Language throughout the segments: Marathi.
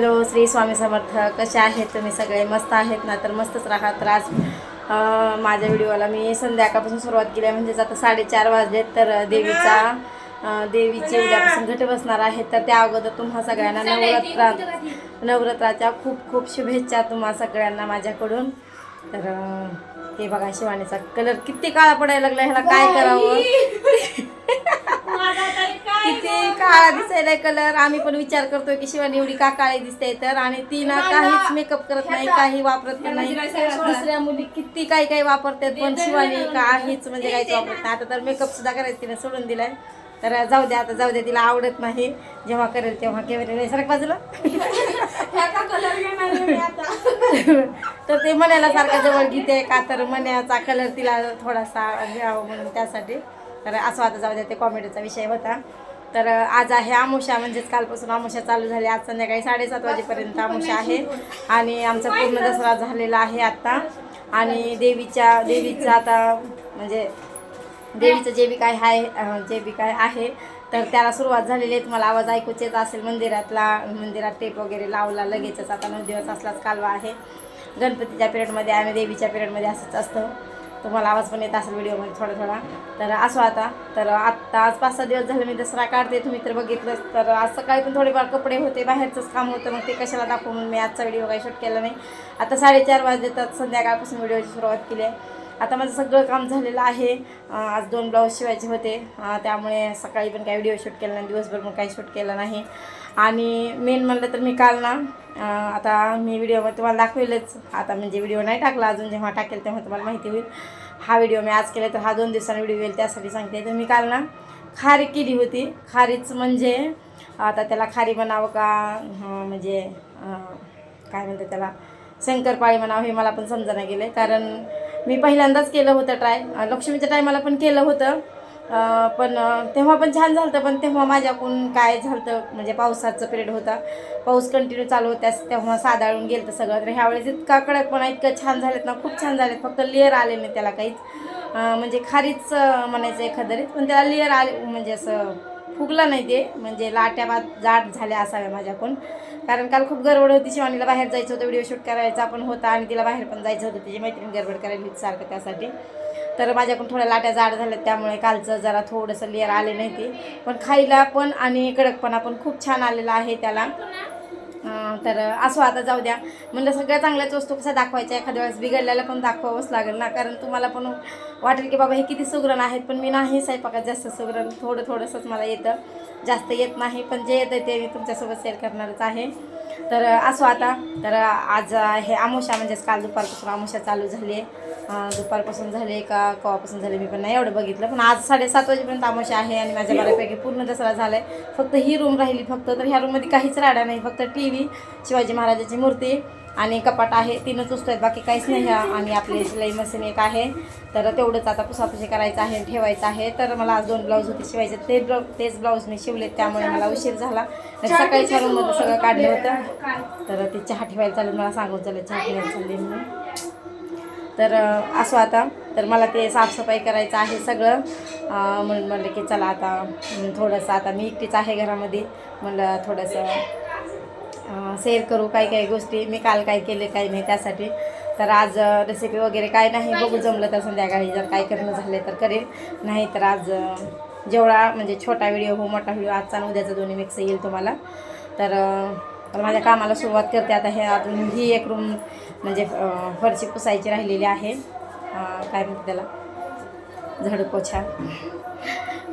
हॅलो श्री स्वामी समर्थ. कसे आहेत तुम्ही सगळे? मस्त आहेत ना? तर मस्तच राहा. तर आज माझ्या व्हिडिओला मी संध्याकाळपासून सुरुवात केली आहे. म्हणजेच आता साडेचार वाजलेत. तर देवीचा देवीचे उद्यापासून घट बसणार आहेत तर त्या अगोदर तुम्हा सगळ्यांना नवरात्रा नवरात्राच्या खूप खूप शुभेच्छा तुम्हा सगळ्यांना माझ्याकडून. तर हे बघा शिवानीचा कलर किती काळा पडायला लागला. ह्याला काय करावं? काळा दिसायला कलर आम्ही पण विचार करतोय की शिवानी एवढी का काळी दिसते तर. आणि ती ना काहीच मेकअप करत नाही काही वापरत नाही. दुसऱ्या मुली किती काही काही वापरतात पण शिवानी काहीच म्हणजे काहीच वापरत नाही. आता तर मेकअप सुद्धा करायचं तिने सोडून दिलाय. तर जाऊ द्या आता जाऊ द्या तिला आवडत नाही. जेव्हा करेल तेव्हा केवळ सरक बाजूला. तर ते मण्याला सारखा जवळ घेते का तर मण्याचा कलर तिला थोडासा घ्यावा म्हणून त्यासाठी. तर असं आता जाऊ द्या ते कॉमेडीचा विषय होता. तर आज आहे आमुषा म्हणजेच कालपासून आमुषा चालू झाली. आज संध्याकाळी साडेसात वाजेपर्यंत आमुषा आहे. आणि आमचा पूर्ण दसरा झालेला आहे आत्ता आणि देवीच्या देवीचा आता म्हणजे देवीचं जे बी काय आहे जे बी काय आहे तर त्याला सुरुवात झालेली आहे. तुम्हाला आवाज ऐकूच येत असेल मंदिरातला मंदिरात टेप वगैरे लावला लगेचच आता नऊ दिवस असलाच कालवा आहे. गणपतीच्या पिरियडमध्ये आणि देवीच्या पिरियडमध्ये असंच असतं. तुम्हाला आवाज पण येत असेल व्हिडिओमध्ये थोडा थोडा. तर असो आता. तर आत्ता आज पाच सहा दिवस झाले मी दसरा काढते. तुम्ही तर बघितलंच. तर आज सकाळी पण थोडेफार कपडे होते. बाहेरचंच काम होतं. मग ते कशाला दाखवून मी आजचा व्हिडिओ काही शूट केला नाही. आता साडेचार वाजले तर संध्याकाळपासून व्हिडिओची सुरुवात केली आहे. आता माझं सगळं काम झालेलं आहे. आज दोन ब्लाऊज शिवायचे होते. त्यामुळे सकाळी पण काही व्हिडिओ शूट केला नाही दिवसभर पण काही शूट केलं नाही. आणि मेन म्हणलं तर मी काल ना आता मी व्हिडिओमध्ये तुम्हाला दाखवेलच. आता म्हणजे व्हिडिओ नाही टाकला अजून जेव्हा टाकेल तेव्हा तुम्हाला माहिती होईल. हा व्हिडिओ मी आज केला तर हा दोन दिवसांनी व्हिडिओ येईल त्यासाठी सांगते. तर मी काल ना खारी केली होती. खारीच म्हणजे आता त्याला खारी बनावं का म्हणजे काय म्हणतात त्याला शंकरपाळी म्हणावं हे मला पण समजा नाही गेले कारण मी पहिल्यांदाच केलं होतं ट्राय लक्ष्मीच्या टायमाला पण केलं होतं. पण तेव्हा पण छान झालं होतं पण तेव्हा माझ्याकडून काय झालं होतं म्हणजे पावसाचं पिरियड होता. पाऊस कंटिन्यू चालू होत्या तेव्हा साधाळून गेलं होतं सगळं. तर ह्यावेळेस इतका कडकपणा इतकं छान झालेत ना खूप छान झालेत. फक्त लेअर आले नाही त्याला काहीच. म्हणजे खारीच म्हणायचं एखादरीत पण त्याला लेअर आले म्हणजे असं फुगला नाही ते. म्हणजे लाट्या बाद जाड झाल्या असाव्या माझ्याकडून. कारण काल खूप गडबड होती शिवानीला बाहेर जायचं होतं व्हिडिओ शूट करायचा पण होता आणि तिला बाहेर पण जायचं होतं. तिची मैत्रीण गडबड करायला सारखं त्यासाठी. तर माझ्याकडून थोड्या लाट्या जाड झाल्या त्यामुळे कालचं जरा थोडंसं लेअर आले नाही ते. पण खायला पण आणि कडकपणा पण खूप छान आलेला आहे त्याला. तर असो आता जाऊ द्या. म्हणलं सगळ्या चांगल्याच वस्तू कसा दाखवायच्या? एखाद्या वेळेस बिघडल्याला पण दाखवावंच लागेल ना. कारण तुम्हाला पण वाटेल की बाबा हे किती सुगरण आहेत. पण मी नाही स्वयंपाकात जास्त सुगरण. थोडं थोडंसंच मला येतं. जास्त येत नाही. पण जे येतं ते मी तुमच्यासोबत शेअर करणारच आहे. तर असो आता. तर आज हे आमुषा म्हणजेच काल दुपारपासून आमुषा चालू झाली आहे. दुपारपासून झाले का केव्हापासून झाले मी पण नाही एवढं बघितलं. पण आज साडेसात वाजेपर्यंत आमुषा आहे आणि माझ्या बऱ्यापैकी पूर्ण दसरा झाला आहे फक्त ही रूम राहिली फक्त. तर ह्या रूममध्ये काहीच राडा नाही. फक्त टी व्ही शिवाजी महाराजाची मूर्ती. आणि कपाट आहे तीनच वस्तू आहेत बाकी काहीच नाही ह्या आणि आपली शिलाई मशीन एक आहे. तर तेवढंच आता पुसापुशी करायचं आहे ठेवायचं आहे. तर मला आज दोन ब्लाऊज होते शिवायचे. ते ब्लाऊ तेच ब्लाऊज मी शिवलेत त्यामुळे मला उशीर झाला. सकाळी रूममध्ये सगळं काढलं होतं. तर ते चहा ठेवायला चालू मला सांगून चालेल चहा ठेवायला चालली म्हणून. तर असो आता. तर मला ते साफसफाई करायचं आहे सगळं. म्हणून म्हणलं की चला आता थोडंसं आता मी एकटीच आहे घरामध्ये. म्हणलं थोडंसं शेअर करू काही काही गोष्टी. मी काल काय केले काही नाही त्यासाठी. तर आज रेसिपी वगैरे काय नाही बघू जमलं तर संध्याकाळी जर काय करणं झालं तर करेल. नाही तर आज जेवढा म्हणजे छोटा व्हिडिओ हो मोठा व्हिडिओ आजचा आणि उद्याचा दोन्ही मिक्स येईल तुम्हाला. तर माझ्या कामाला सुरुवात करते. आता हे अजून ही एक रूम म्हणजे फरशी पुसायची राहिलेली आहे. काय म्हणते त्याला? झाडू पोछा.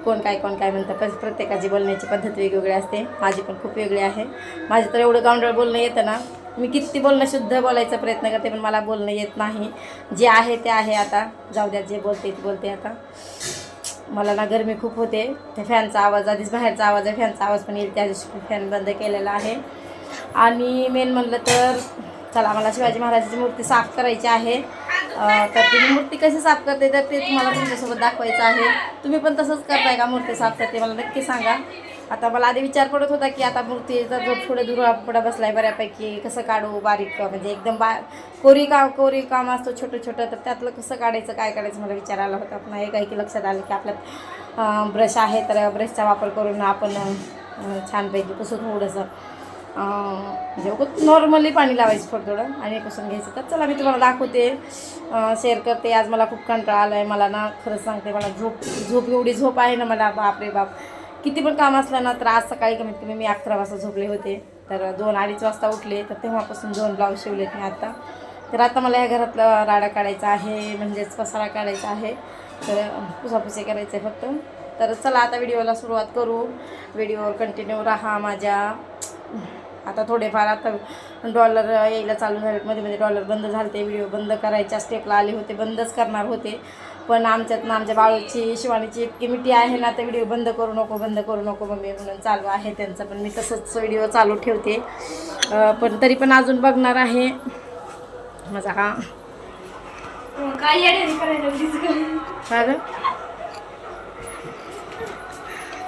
कोण काय कोण काय म्हणतं. पण प्रत्येकाची बोलण्याची पद्धत वेगवेगळी असते. माझी पण खूप वेगळी आहे. माझी तर एवढं गावंडळ बोलणं येतं ना. मी किती बोलणं शुद्ध बोलायचा प्रयत्न करते पण मला बोलणं येत नाही. जे आहे ते आहे आता. जाऊ द्या जे बोलते ते बोलते आता. मला ना गरमी खूप होते. त्या फॅनचा आवाज आधीच बाहेरचा आवाज आहे. फॅनचा आवाज पण येईल. त्या दिवशी फॅन बंद केलेला आहे. आणि मेन म्हणलं तर चला मला शिवाजी महाराजाची मूर्ती साफ करायची आहे. तर तुम्ही मूर्ती कशी साफ करते तर ते तुम्हाला तुमच्यासोबत दाखवायचं आहे. तुम्ही पण तसंच करताय का मूर्ती साफ करते मला नक्की सांगा. आता मला आधी विचार पडत होता की आता मूर्तीचा जो पुढे दुरा पुढं बसलाय बऱ्यापैकी कसं काढू बारीक म्हणजे एकदम बा कोरी काम कोरी काम असतो छोटं छोटं तर त्यातलं कसं काढायचं काय काढायचं मला विचार आला होता. पुन्हा हे काही की लक्षात आलं की आपल्यात ब्रश आहे तर ब्रशचा वापर करून आपण छानपैकी कसं थोडंसं. म्हणजे नॉर्मली पाणी लावायचं थोडं थोडं आणि कसून घ्यायचं. तर चला मी तुम्हाला दाखवते शेअर करते. आज मला खूप कंटाळा आला आहे मला ना खरंच सांगते मला झोप झोप एवढी झोप आहे ना मला बापरे बाप. किती पण काम असलं ना तर आज सकाळी कमीत कमी मी अकरा वाजता झोपले होते. तर दोन अडीच वाजता उठले तर तेव्हापासून दोन ब्लाऊज शिवलेत मी आता. तर आता मला या घरातलं राडा काढायचा आहे म्हणजेच पसारा काढायचा आहे. तर पुसापुसे करायचं आहे फक्त. तर चला आता व्हिडिओला सुरुवात करू. व्हिडिओवर कंटिन्यू राहा माझ्या. आता थोडेफार आता डॉलर यायला चालू झाले मध्ये मध्ये डॉलर बंद झाले ते व्हिडिओ बंद करायच्या स्टेपला आले होते बंदच करणार होते. पण आमच्यात ना आमच्या बाळूची शिवानीची इतकी मिठी आहे ना तर व्हिडिओ बंद करू नको बंद करू नको मम्मी म्हणून चालू आहे त्यांचं. पण मी तसंच व्हिडिओ चालू ठेवते. पण तरी पण अजून बघणार आहे. माझा हा. काय हा गं?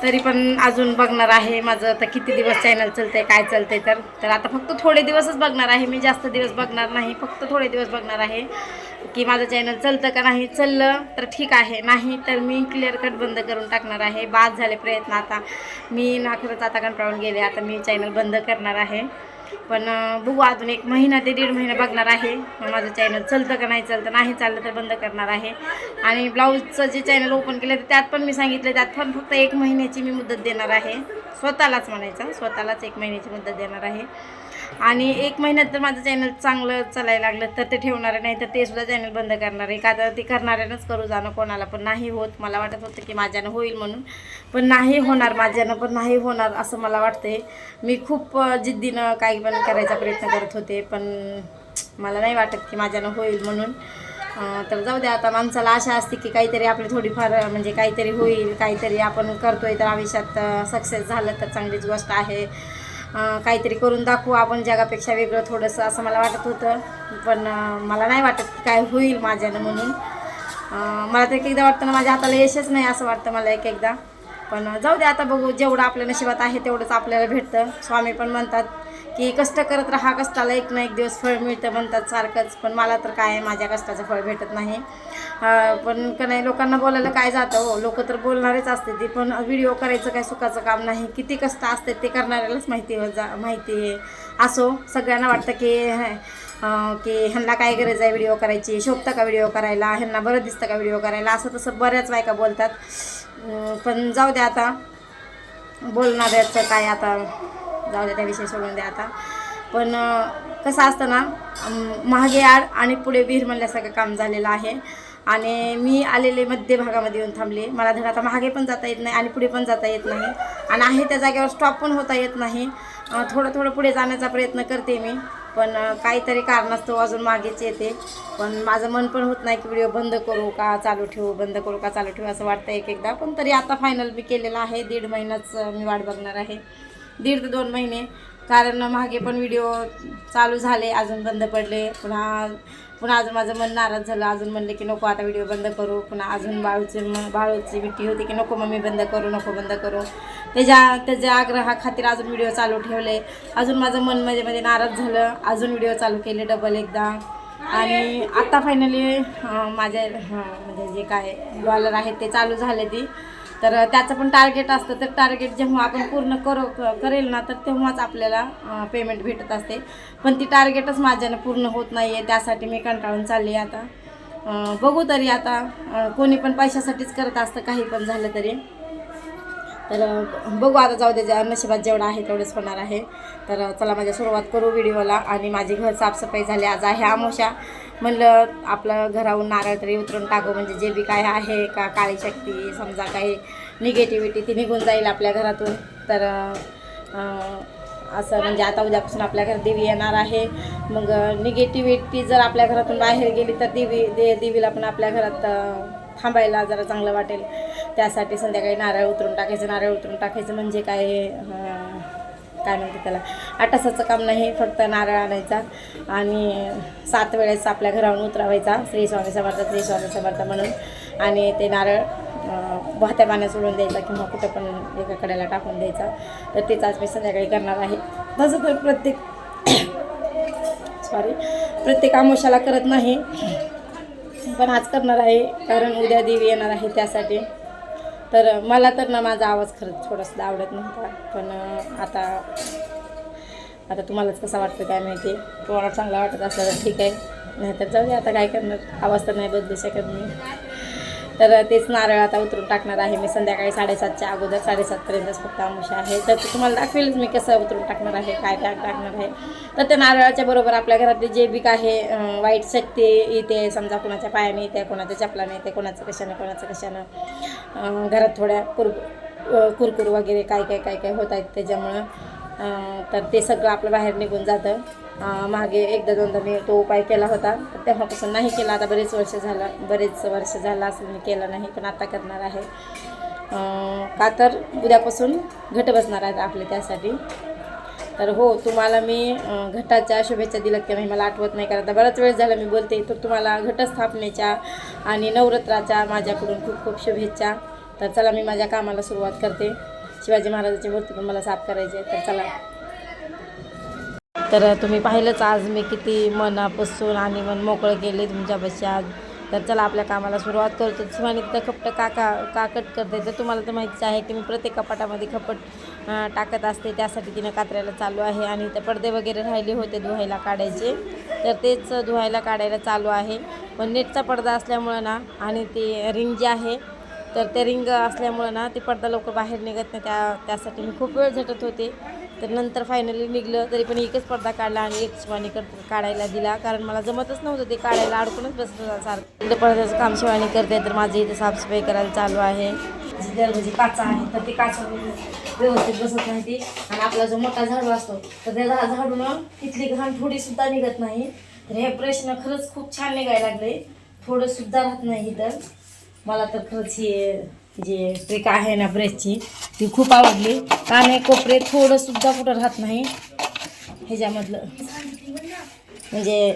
तरी पण अजून बघणार आहे माझं तर किती दिवस चॅनल चालतंय काय चालतंय तर. तर आता फक्त थोडे दिवसच बघणार आहे. मी जास्त दिवस बघणार नाही. फक्त थोडे दिवस बघणार आहे की माझं चॅनल चालतं का नाही. चाललं तर ठीक आहे. नाही तर मी क्लिअर कट बंद करून टाकणार आहे. बाद झाले प्रयत्न आता. मी ना खरंच आता कंटाळून गेले आता मी चॅनल बंद करणार आहे. पण बघू अजून एक महिना ते दीड महिना बघणार आहे. माझं चॅनल चालतं का नाही चलतं नाही चाललं तर बंद करणार आहे. आणि ब्लाऊजचं जे चॅनल ओपन केलं तर त्यात पण मी सांगितलं त्यात पण फक्त एक महिन्याची मी मुदत देणार आहे. स्वतःलाच म्हणायचं स्वतःलाच एक महिन्याची मुदत देणार आहे. आणि एक महिन्यात जर माझं चॅनल चांगलं चालायला लागलं तर ते ठेवणारं नाही तर ते सुद्धा चॅनल बंद करणार आहे. का तर ते करणाऱ्यानंच करू जाणं कोणाला पण नाही होत. मला वाटत होतं की माझ्यानं होईल म्हणून. पण नाही होणार माझ्यानं पण नाही होणार असं मला वाटते मी खूप जिद्दीनं काही पण करायचा प्रयत्न करत होते पण मला नाही वाटत की माझ्यानं होईल म्हणून. तर जाऊ द्या आता माणसाला आशा असते की काहीतरी आपली थोडीफार म्हणजे काहीतरी होईल काहीतरी आपण करतोय तर आयुष्यात सक्सेस झालं तर चांगलीच गोष्ट आहे. काहीतरी करून दाखवू आपण जगापेक्षा वेगळं थोडंसं असं मला वाटत होतं. पण मला नाही वाटत की काय होईल माझ्यानं म्हणून. मला तर एक एकदा वाटतं ना माझ्या हाताला यशच नाही असं वाटतं मला एक एकदा पण जाऊ दे आता बघू जेवढं आपल्या नशिबात आहे तेवढंच आपल्याला भेटतं. स्वामी पण म्हणतात की कष्ट करत राहा कष्टाला एक ना एक दिवस फळ मिळतं म्हणतात सारखंच. पण मला तर काय आहे, माझ्या कष्टाचं फळ भेटत नाही. पण का नाही लोकांना बोलायला काय जातं हो? लोक तर बोलणारेच असते ते पण व्हिडिओ करायचं काय सुखाचं काम नाही. किती कष्ट असते ते करणाऱ्यालाच माहिती हो- जा माहिती आहे. असो सगळ्यांना वाटतं की की ह्यांना काय गरज आहे व्हिडिओ करायची? शोभतं का व्हिडिओ करायला? ह्यांना बरं दिसतं का व्हिडिओ करायला? असं तसं बऱ्याच बायका बोलतात. पण जाऊ द्या आता. बोलणाऱ्याचं काय आता? जाऊ द्या त्या विषय सोडून द्या आता. पण कसं असतं ना महागे मागे आड आणि पुढे विहीर म्हणल्यासारखं काम झालेलं आहे. आणि मी आलेले मध्य भागामध्ये येऊन थांबले. मला धड आता मागे पण जाता येत नाही आणि पुढे पण जाता येत नाही. आणि आहे त्या जागेवर स्टॉप पण होता येत नाही. थोडं थोडं पुढे जाण्याचा प्रयत्न करते मी. पण काहीतरी कारणास्तव हो, अजून मागेच येते. पण माझं मन पण होत नाही की व्हिडिओ बंद करू का चालू ठेवू बंद करू का चालू ठेवू असं वाटतं एक एकदा पण तरी आता फायनल मी केलेलं आहे. दीड महिनाच मी वाट बघणार आहे. दीड ते दोन महिने. कारण मागे पण व्हिडिओ चालू झाले अजून बंद पडले. पुन्हा पुन्हा अजून माझं मन नाराज झालं. अजून म्हणले की नको आता व्हिडिओ बंद करू. पुन्हा अजून बाळूचे म बाळूची विटी होती की नको मम्मी बंद करू नको बंद करू. त्याच्या त्याच्या आग्रहाखातीर अजून व्हिडिओ चालू ठेवले. अजून माझं मनमध्ये मध्ये नाराज झालं. अजून व्हिडिओ चालू केले डबल एकदा. आणि आत्ता फायनली माझ्या म्हणजे जे काय डॉलर आहेत ते चालू झाले ती. तर त्याचं पण टार्गेट असतं. तर टार्गेट जेव्हा आपण पूर्ण करू करेल ना तर तेव्हाच आपल्याला पेमेंट भेटत असते. पण ती टार्गेटच माझ्यानं पूर्ण होत नाही आहे त्यासाठी मी कंटाळून चालली आहे आता. बघू तरी आता कोणी पण पैशासाठीच करत असतं काही पण झालं तरी. तर बघू आता जाऊ दे ज्या नशिबात जेवढं आहे तेवढंच होणार आहे. तर चला माझ्या सुरुवात करू व्हिडिओला. आणि माझी घर साफसफाई झाली. आज आहे आमोशा. म्हणलं आपलं घराहून नारळ तरी उतरून टाकू म्हणजे जे बी काय आहे का काळी शक्ती समजा काही निगेटिव्हिटी ती निघून जाईल आपल्या घरातून. तर असं म्हणजे आता उद्यापासून आपल्या घरात देवी येणार आहे. मग निगेटिव्हिटी जर आपल्या घरातून बाहेर गेली तर देवी दे देवीला पण आपल्या घरात थांबायला जरा चांगलं वाटेल. त्यासाठी संध्याकाळी नारळ उतरून टाकायचं नारळ उतरून टाकायचं म्हणजे काय काय म्हणते त्याला? आटासाचं काम नाही फक्त नारळ आणायचा आणि सात वेळेस आपल्या घरावरून उतरावायचा श्री स्वामी समर्थ श्री स्वामी समर्थ म्हणून. आणि ते नारळ वाहत्या पाण्यात सोडून द्यायचा किंवा कुठं पण एका कडेला टाकून द्यायचा. तर तेच आज मी संध्याकाळी करणार आहे. तसं तर प्रत्येक सॉरी प्रत्येक आमोशाला करत नाही. पण आज करणार आहे कारण उद्या देवी येणार आहे त्यासाठी. तर मला तर ना माझा आवाज खरंच थोडासा आवडत नव्हता. पण आता आता तुम्हालाच कसा वाटतं काय माहिती? तुम्हाला चांगला वाटत असला तर ठीक आहे. नाहीतर जाऊ दे आता काय करणार? आवाज तर नाही बदलू शकत मी. तर तेच नारळ आता उतरून टाकणार आहे मी संध्याकाळी साडेसातच्या अगोदर साडेसातपर्यंतच फक्त आमुषा आहे. तर तुम्हाला दाखवेलच मी कसं उतरून टाकणार आहे काय काय टाकणार आहे. तर त्या नारळाच्या बरोबर आपल्या घरातले जे बी आहे वाईट शक्ती येते समजा कोणाच्या पायाने येते कोणाच्या चपलाने येते कोणाचं कशानं कोणाचं कशानं घरात थोड्या कुर कुरकुर वगैरे काय काय काय काय होत आहेत त्याच्यामुळं तर ते सगळं आपलं बाहेर निघून जातं. मागे एकदा दोनदा मी तो उपाय केला होता. तर तेव्हापासून नाही केला. आता बरेच वर्ष झालं. बरेच वर्ष झालं असं मी केलं नाही पण आता करणार आहे. का तर उद्यापासून घट बसणार आहेत आपले त्यासाठी. तर हो तुम्हाला मी घटाच्या शुभेच्छा दिल्यात की नाही मला आठवत नाही. कारण आता बराच वेळ झाला मी बोलते तर तुम्हाला घटस्थापनेच्या आणि नवरात्राच्या माझ्याकडून खूप खूप शुभेच्छा. तर चला मी माझ्या कामाला सुरुवात करते. शिवाजी महाराजाची मूर्ती पण मला साफ करायची आहे तर चला. तर तुम्ही पाहिलंच आज मी किती मनापासून आणि मन मोकळं केले तुमच्यापाशी आज. तर चला आपल्या कामाला सुरुवात करतो. शिवानी तिथं खपट काका काकट करते. तर तुम्हाला तर माहितीच आहे की मी प्रत्येक कपाटामध्ये खपट टाकत असते. त्यासाठी तिनं कात्र्याला चालू आहे आणि ते पडदे वगैरे राहिले होते धुवायला काढायचे. तर तेच धुवायला काढायला चालू आहे. पण नेटचा पडदा असल्यामुळं ना आणि ते रिंग जी आहे तर ते रिंग असल्यामुळं ना ते पडदा लवकर बाहेर निघत नाही. त्या त्यासाठी मी खूप वेळ झटत होते. तर नंतर फायनली निघलं तरी पण एकच पडदा काढला आणि एक शिवानी कर काढायला दिला. कारण मला जमतच नव्हतं ते काढायला. अडकूनच बसलं सारखं. इकडे पडद्याचं काम शिवानी करते. तर माझी इथे साफसफाई करायला चालू आहे. जी म्हणजे काचा आहे तर ते काचा व्यवस्थित बसत नाही ती. आणि आपला जो मोठा झाडू असतो तर त्या झाडून तिथली घाण थोडी सुद्धा निघत नाही. तर हे प्रश्न खरंच खूप छान निघायला लागले. थोडं सुद्धा राहत नाही तर मला तर खरंच हे जे ट्रिक आहे ना ब्रेसची ती खूप आवडली. काने कोपरे थोडंसुद्धा कुठं राहत नाही. ह्याच्यामधलं म्हणजे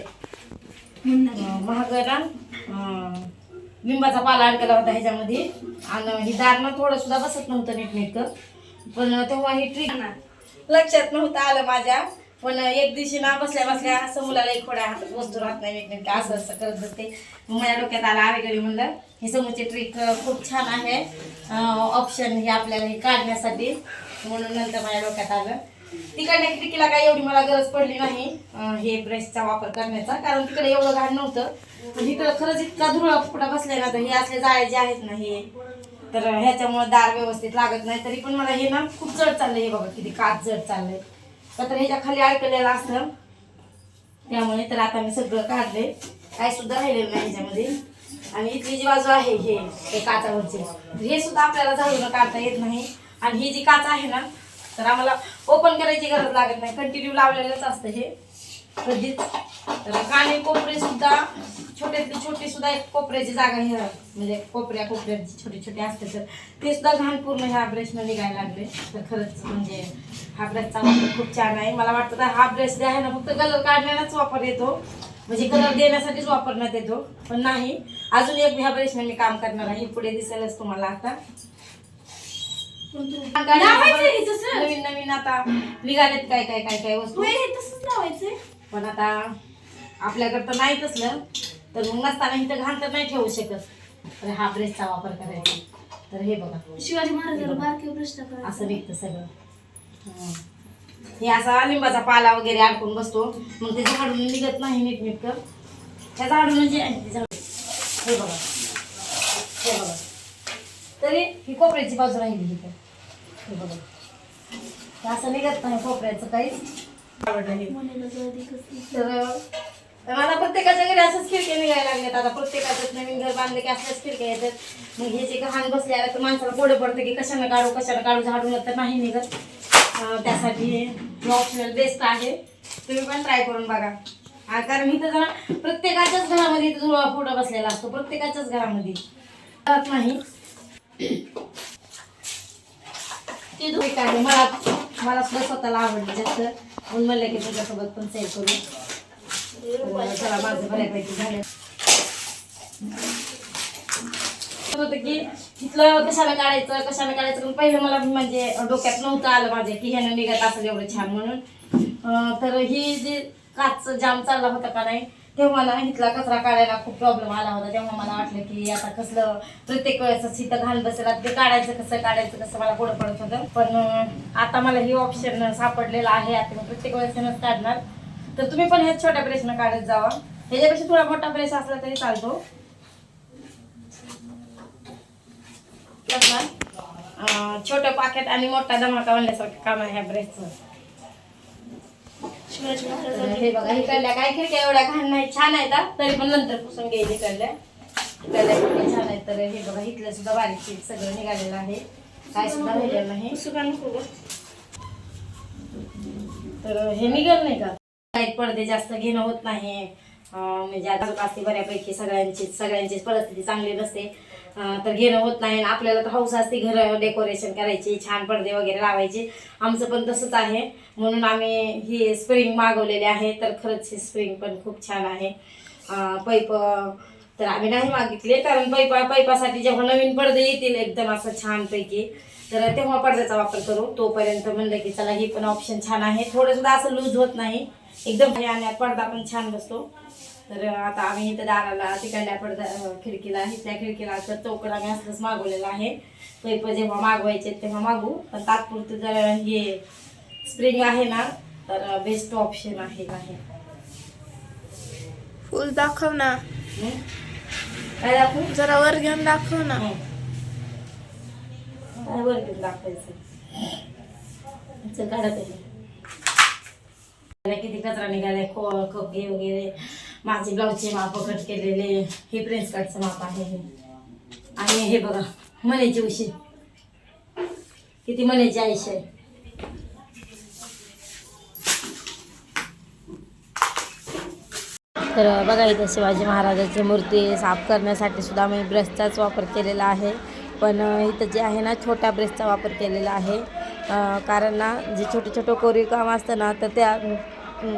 अं, महाग लिंबाचा पाला अडकला होता ह्याच्यामध्ये. आणि ही दारणं थोडंसुद्धा बसत नव्हतं नीटनेटकं. पण तेव्हा ही ट्रिक लक्षात नव्हतं आलं माझ्या. पण एक दिवशी ना बसल्या बसल्या असं मुलाला एक थोड्या हातात वस्तू राहत नाही नीटनेटकं. असं असं करत बसते. मग माझ्या डोक्यात आला आहे म्हणलं हे समोरची ट्रिक खूप छान आहे. ऑप्शन हे आपल्याला हे काढण्यासाठी. म्हणून नंतर माझ्या डोक्यात आलं. तिकडल्या ट्रिकीला काही एवढी मला गरज पडली नाही हे ब्रशचा वापर करण्याचा. कारण तिकडे एवढं घाण नव्हतं. पण इकडं खरंच इतका धुळा फुटा बसलाय ना तर हे असले जाळे जे आहेत ना हे तर ह्याच्यामुळे दार व्यवस्थित लागत नाही. तरी पण मला हे ना खूप जड चाललंय हे बघा किती काच जड चाललंय. का तर ह्याच्या खाली अडकलेलं असतं. त्यामुळे तर आता मी सगळं काढले काय सुद्धा राहिलेलं नाही ह्याच्यामध्ये. आणि इथली जी बाजू आहे हे हे काचावरची. हे सुद्धा आपल्याला झाडून काढता येत नाही. आणि ही जी काच आहे ना तर आम्हाला ओपन करायची गरज लागत नाही. कंटिन्यू लावलेलंच असतं हे. कधीच. तर काने कोपरे सुद्धा छोट्यातली छोटी सुद्धा एक कोपऱ्याची जागा हे म्हणजे कोपऱ्या कोपऱ्याची छोटी छोटी असते तर ते सुद्धा घाण पूर्ण ह्या ब्रशनं निघायला लागले. तर खरंच म्हणजे हा ब्रशचा वापर खूप छान आहे. मला वाटतं तर हा ब्रश जे आहे ना फक्त कलर काढण्यालाच वापर येतो. म्हणजे कलर देण्यासाठीच वापरण्यात येतो. पण नाही. अजून एक ह्या ब्रशने मी काम करणार आहे. पुढे दिसेलच तुम्हाला आता. लावायचं? नवीन नवीन आता निघालेत काय काय काय काय वस्तू. तसंच लावायचंय पण आता आपल्याकडं तर नाही तसलं. तर मग नसताना इथं घाण तर नाही ठेवू शकत. तर हा ब्रेसचा वापर करायचा. तर हे बघा. शिवाजी बारके करायचा असं निघतं सगळं. हे असा लिंबाचा पाला वगैरे अडकून बसतो. मग ते झाडून निघत नाही नीट नीटकं त्या झाडून जे हे बघा. हे बघा. तरी ही कोपऱ्याची बाजू राहिली हे बघा. असं निघत नाही कोपऱ्याचं काहीच. तर मला प्रत्येकाच्या घरी असंच खिडक्या निघायला लागल्यात. आता प्रत्येकाचं नवीन घर बांधले की असल्याच खिडक्या येतात. मग हे जे घाण बसले आलं तर माणसाला पुढे पडतं की कशानं काढू कशानं काढू? झाडून तर नाही निघत. त्यासाठी त्यासाठी ऑप्शनल बेस्ट आहे. तुम्ही पण ट्राय करून बघा. कारण इथं जरा प्रत्येकाच्याच घरामध्ये इथं जुळवा फोटो बसलेला असतो. प्रत्येकाच्याच घरामध्ये. घरात नाही. ते ठीक आहे. मला मला सुद्धा स्वतःला आवडली जास्त. म्हणून म्हणलं की तुझ्यासोबत पण सेल करू. चला माझं बऱ्यापैकी झालं होतं की तिथलं कशाला काढायचं कशाला काढायचं? पण पहिले मला म्हणजे डोक्यात नव्हतं आलं माझ्या की ह्यानं निघत असेल एवढं छान म्हणून. तर ही जी काच जाम चालला होता का नाही तेव्हा मला इथला कचरा काढायला खूप प्रॉब्लेम आला होता. तेव्हा मला वाटलं की आता कसलं प्रत्येक वेळेस इथं घाल बसेल ते काढायचं कसं काढायचं कसं मला पुढं पडत होतं. पण आता मला ही ऑप्शन सापडलेलं आहे. आता मी प्रत्येक वेळेस काढणार. तर तुम्ही पण ह्या छोट्या ब्रेशनं काढत जावा. ह्याच्यापेक्षा थोडा मोठा ब्रेस असला तरी चालतो. करणार छोटं पाकेट आणि मोठा धमाका म्हणल्यासारखं काम आहे ह्या ब्रेसचं हे बघा इकडल्या काय खिडक्या एवढ्या घाण नाही छान आहेत तर तरी पण नंतर पुसून घेईल इकडल्या. इकडल्या खिडक्या छान आहेत तर हे बघा इथलं सुद्धा बारीक सगळं निघालेलं आहे. काय सुद्धा राहिलेलं नाही. तर हे निघाल नाही का? लाइट पडदे जास्त घेणं होत नाही. म्हणजे आता असते बऱ्यापैकी सगळ्यांची सगळ्यांची परिस्थिती चांगली नसते. तर घेणं होत नाही. आपल्याला तर हौस असते घर डेकोरेशन करायची छान पडदे वगैरे लावायचे. आमचं पण तसंच आहे. म्हणून आम्ही ही स्प्रिंग मागवलेली आहे. तर खरंच ही स्प्रिंग पण खूप छान आहे. पैप तर आम्ही नाही मागितले. कारण पैपा पैपासाठी जेव्हा नवीन पडदे येतील एकदम असं छानपैकी. तर तेव्हा पडद्याचा वापर करू. तोपर्यंत म्हणलं की चला हे पण ऑप्शन छान आहे. थोडंसुद्धा असं लूज होत नाही. एकदम आणि पडदा पण छान बसतो. तर आता आम्ही इथं दाराला तिकडल्या पडदा खिडकीला इथल्या खिडकीला तर चौकड आम्ही असलंच मागवलेलं आहे. पैप जेव्हा मागवायचे तेव्हा मागू पण तात्पुरतं जर हे स्प्रिंग आहे ना तर बेस्ट ऑप्शन आहे आहे फुल दाखव ना? काय दाखवू? जरा वर घेऊन दाखव ना. काय वर घेऊन दाखवायचं? काढत आहे. किती कचरा निघालाय खो कपडे वगैरे. माझे ब्लाऊजचे माप कट केलेले हे प्रिन्स कटचं माप आहे हे. आणि हे बघा मण्याची उशी. किती मण्याची आयुष्य आहे. तर बघा इथं शिवाजी महाराजाची मूर्ती साफ करण्यासाठी सुद्धा मी ब्रशचाच वापर केलेला आहे. पण इथं जे आहे ना छोट्या ब्रशचा वापर केलेला आहे. कारण ना जे छोटे छोटे कोरीव काम असतं ना तर त्या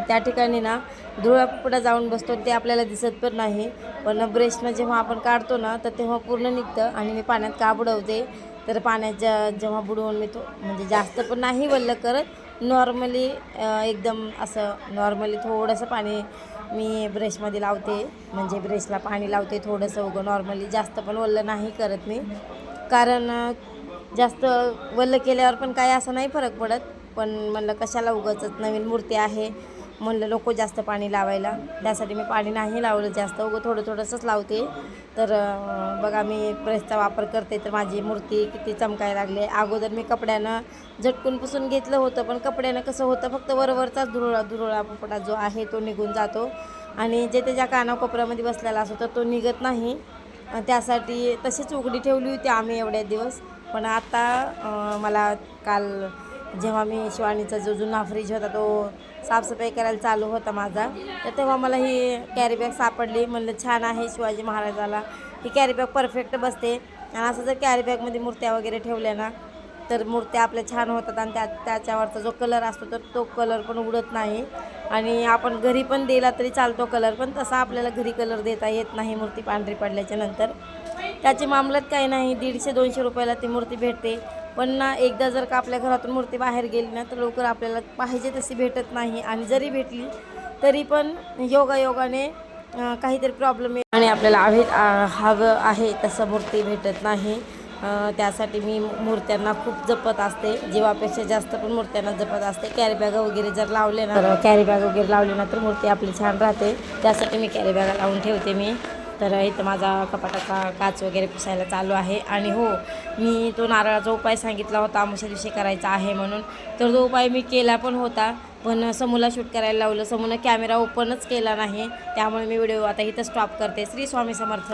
त्या ठिकाणी ना धुळापुढं जाऊन बसतो ते आपल्याला दिसत पण नाही. पण ब्रशनं जेव्हा आपण काढतो ना तर तेव्हा पूर्ण निघतं आणि मी पाण्यात का बुडवते तर पाण्यात जेव्हा बुडवून मी तो म्हणजे जास्त पण नाही वल्ल करत नॉर्मली एकदम असं नॉर्मली थोडंसं पाणी मी ब्रशमध्ये लावते. म्हणजे ब्रशला पाणी लावते थोडंसं उगं. नॉर्मली जास्त पण वल्ल नाही करत मी. कारण जास्त वल्ल केल्यावर पण काही असं नाही फरक पडत. पण म्हणलं कशाला उगाच नवीन मूर्ती आहे. म्हणलं नको जास्त पाणी लावायला. त्यासाठी मी पाणी नाही लावलं जास्त. उगं थोडं थोडंसंच लावते. तर बघा मी प्रेसचा वापर करते तर माझी मूर्ती किती चमकायला लागली अगोदर मी कपड्यानं झटकून पुसून घेतलं होतं पण कपड्यानं कसं होतं फक्त वरवरचाच धुरळा धुरळा पोपटा जो आहे तो निघून जातो. आणि जे त्याच्या कानाकोपऱ्यामध्ये बसलेला असतो तर तो निघत नाही. त्यासाठी तशीच उघडी ठेवली होती आम्ही एवढ्या दिवस. पण आता मला काल जेव्हा मी शिवानीचा जो जुना फ्रीज होता तो साफसफाई करायला चालू होता माझा तर तेव्हा मला ही कॅरीबॅग सापडली. म्हणलं छान आहे शिवाजी महाराजाला. ही कॅरीबॅग परफेक्ट बसते. आणि असं जर कॅरीबॅगमध्ये मूर्त्या वगैरे ठेवल्या ना तर मूर्त्या आपल्या छान होतात आणि त्या त्याच्यावरचा जो कलर असतो तर तो कलर पण उडत नाही. आणि आपण घरी पण दिला तरी चालतो कलर पण तसा आपल्याला घरी कलर देता येत नाही मूर्ती पांढरी पडल्याच्या नंतर. त्याची मामलत काही नाही. दीडशे दोनशे रुपयाला ती मूर्ती भेटते. पण ना एकदा जर का आपल्या घरातून मूर्ती बाहेर गेली ना तर लवकर आपल्याला पाहिजे तशी भेटत नाही. आणि जरी भेटली तरी पण योगायोगाने काहीतरी प्रॉब्लेम आणि आपल्याला हवे हवं आहे तसं मूर्ती भेटत नाही. त्यासाठी मी मूर्त्यांना खूप जपत असते. जीवापेक्षा जास्त पण मूर्त्यांना जपत असते. कॅरी बॅग वगैरे जर लावले ना तर कॅरी बॅग वगैरे लावले ना तर मूर्ती आपली छान राहते. त्यासाठी मी कॅरी बॅग लावून ठेवते मी. तर इथं माझा कपाटाचा काच वगैरे पुसायला चालू आहे. आणि हो मी तो नारळाचा उपाय सांगितला होता आमच्या दिवशी करायचा आहे म्हणून. तर तो उपाय मी केला पण होता. पण समूला शूट करायला लावलं. समूनं कॅमेरा ओपनच केला नाही. त्यामुळे मी व्हिडिओ आता इथं स्टॉप करते. श्री स्वामी समर्थ.